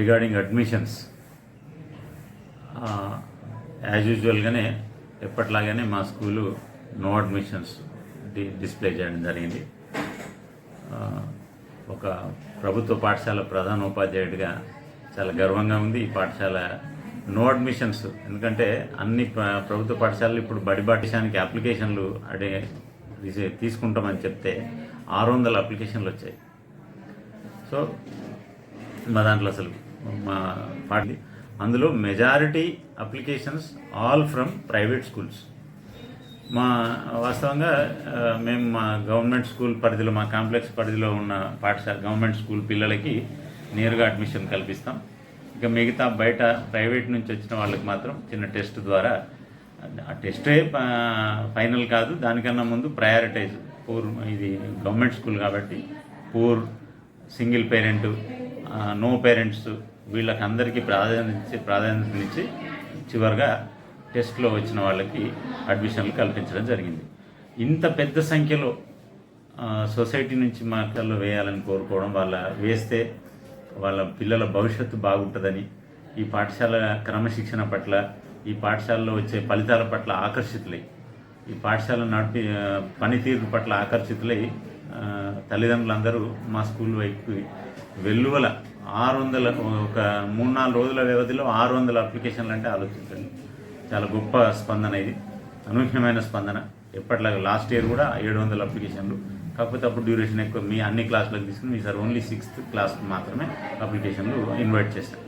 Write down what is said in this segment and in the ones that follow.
Regarding admissions as యూజువల్గానే ఎప్పట్లాగానే మా స్కూలు నో అడ్మిషన్స్ డి డిస్ప్లే చేయడం జరిగింది. ఒక ప్రభుత్వ పాఠశాల ప్రధాన ఉపాధ్యాయుడిగా చాలా గర్వంగా ఉంది. ఈ పాఠశాల నో అడ్మిషన్స్ ఎందుకంటే అన్ని ప్రభుత్వ పాఠశాలలు ఇప్పుడు బడి పాఠశానికి అప్లికేషన్లు అడే తీసుకుంటామని చెప్తే ఆరు వందల అప్లికేషన్లు వచ్చాయి. సో మా దాంట్లో అసలు మా అందులో majority applications all from private schools మా వాస్తవంగా మేము మా గవర్నమెంట్ స్కూల్ పరిధిలో మా కాంప్లెక్స్ పరిధిలో ఉన్న పాఠశాల గవర్నమెంట్ స్కూల్ పిల్లలకి నేరుగా అడ్మిషన్ కల్పిస్తాం. ఇక మిగతా బయట ప్రైవేట్ నుంచి వచ్చిన వాళ్ళకి మాత్రం చిన్న టెస్ట్ ద్వారా ఆ టెస్టే ఫైనల్ కాదు. దానికన్నా ముందు ప్రయారిటైజ్ పూర్ ఇది గవర్నమెంట్ స్కూల్ కాబట్టి poor single parent no parents వీళ్ళకి అందరికీ ప్రాధాన్యత ప్రాధాన్యతనిచ్చి చివరిగా టెస్ట్లో వచ్చిన వాళ్ళకి అడ్మిషన్లు కల్పించడం జరిగింది. ఇంత పెద్ద సంఖ్యలో సొసైటీ నుంచి మా వేయాలని కోరుకోవడం వాళ్ళ వేస్తే వాళ్ళ పిల్లల భవిష్యత్తు బాగుంటుందని ఈ పాఠశాల క్రమశిక్షణ పట్ల ఈ పాఠశాలలో వచ్చే ఫలితాల పట్ల ఆకర్షితులై ఈ పాఠశాల నడిపి పనితీరు పట్ల ఆకర్షితులై తల్లిదండ్రులందరూ మా స్కూల్ వైపు వెల్లువల ఆరు వందల ఒక మూడు నాలుగు రోజుల వ్యవధిలో ఆరు వందల అప్లికేషన్లు అంటే ఆలోచించండి. చాలా గొప్ప స్పందన ఇది. అనూహ్యమైన స్పందన. ఎప్పటిలాగా లాస్ట్ ఇయర్ కూడా ఏడు వందల అప్లికేషన్లు. కాకపోతే అప్పుడు డ్యూరేషన్ ఎక్కువ. మీ అన్ని క్లాసులకు తీసుకుని మీ సార్ ఓన్లీ సిక్స్త్ క్లాస్ మాత్రమే అప్లికేషన్లు ఇన్వైట్ చేశాం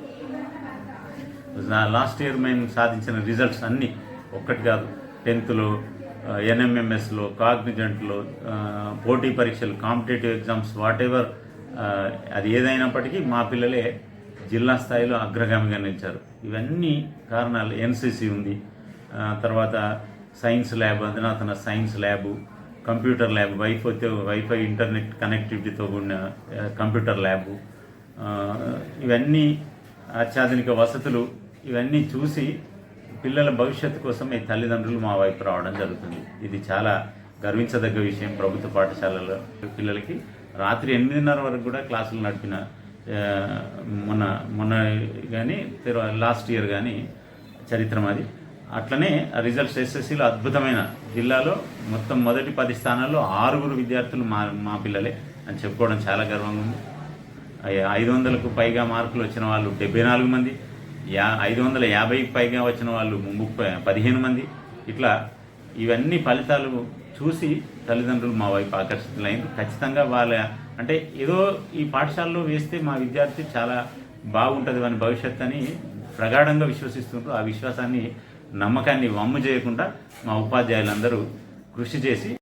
లాస్ట్ ఇయర్ మేము సాధించిన రిజల్ట్స్ అన్నీ ఒక్కటి కాదు. టెన్త్లో ఎన్ఎంఎంఎస్లో కాగ్నిజెంట్లో పోటీ పరీక్షలు కాంపిటేటివ్ ఎగ్జామ్స్ వాట్ ఎవర్ అది ఏదైనప్పటికీ మా పిల్లలే జిల్లా స్థాయిలో అగ్రగామిగా నిలిచారు. ఇవన్నీ కారణాలు ఎన్సిసి ఉంది. తర్వాత సైన్స్ ల్యాబ్ అధునాతన సైన్స్ ల్యాబు కంప్యూటర్ ల్యాబ్ వైఫైతో వైఫై ఇంటర్నెట్ కనెక్టివిటీతో కూడిన కంప్యూటర్ ల్యాబు. ఇవన్నీ అత్యాధునిక వసతులు ఇవన్నీ చూసి పిల్లల భవిష్యత్తు కోసం ఈ తల్లిదండ్రులు మా వైపు రావడం జరుగుతుంది. ఇది చాలా గర్వించదగ్గ విషయం ప్రభుత్వ పాఠశాలలో పిల్లలకి. రాత్రి ఎనిమిదిన్నర వరకు కూడా క్లాసులు నడిపిన మొన్న మొన్న కానీ లాస్ట్ ఇయర్ కానీ చరిత్రం అది అట్లనే రిజల్ట్స్ ఎస్ఎస్సిలో అద్భుతమైన జిల్లాలో మొత్తం మొదటి పది స్థానాల్లో ఆరుగురు విద్యార్థులు మా మా పిల్లలే అని చెప్పుకోవడం చాలా గర్వంగా ఉంది. ఐదు వందలకు పైగా మార్కులు వచ్చిన వాళ్ళు డెబ్బై నాలుగు మంది యా ఐదు వందల యాభైకి పైగా వచ్చిన వాళ్ళు ముప్పై పదిహేను మంది. ఇట్లా ఇవన్నీ ఫలితాలు చూసి తల్లిదండ్రులు మా వైపు ఆకర్షితులైంది. ఖచ్చితంగా వాళ్ళ అంటే ఏదో ఈ పాఠశాలలో వేస్తే మా విద్యార్థి చాలా బాగుంటుంది వాని భవిష్యత్ అని ప్రగాఢంగా విశ్వసిస్తుంటారు ఆ విశ్వాసాన్ని నమ్మకాన్ని వమ్ము చేయకుండా మా ఉపాధ్యాయులందరూ కృషి చేసి